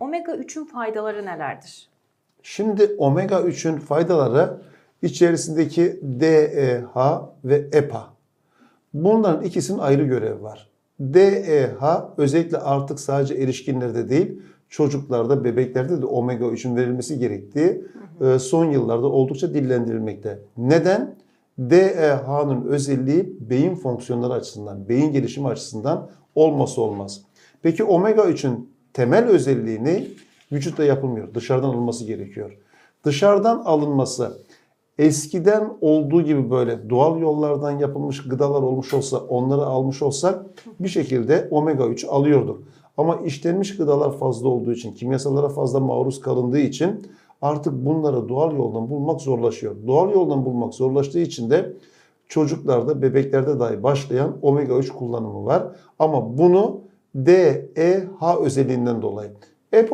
Omega 3'ün faydaları nelerdir? Şimdi omega 3'ün faydaları içerisindeki DEH ve EPA. Bunların ikisinin ayrı görevi var. DEH özellikle artık sadece erişkinlerde değil çocuklarda, bebeklerde de omega 3'ün verilmesi gerektiği e, son yıllarda oldukça dillendirilmekte. Neden? DEH'nın özelliği beyin fonksiyonları açısından, beyin gelişimi açısından olması olmaz. Peki omega 3'ün temel özelliği ne? Vücutta yapılmıyor. Dışarıdan alınması gerekiyor. Dışarıdan alınması eskiden olduğu gibi böyle doğal yollardan yapılmış gıdalar olmuş olsa onları almış olsak bir şekilde omega 3 alıyorduk. Ama işlenmiş gıdalar fazla olduğu için, kimyasallara fazla maruz kalındığı için artık bunları doğal yoldan bulmak zorlaşıyor. Doğal yoldan bulmak zorlaştığı için de çocuklarda, bebeklerde dahi başlayan omega 3 kullanımı var. Ama bunu DEH özelliğinden dolayı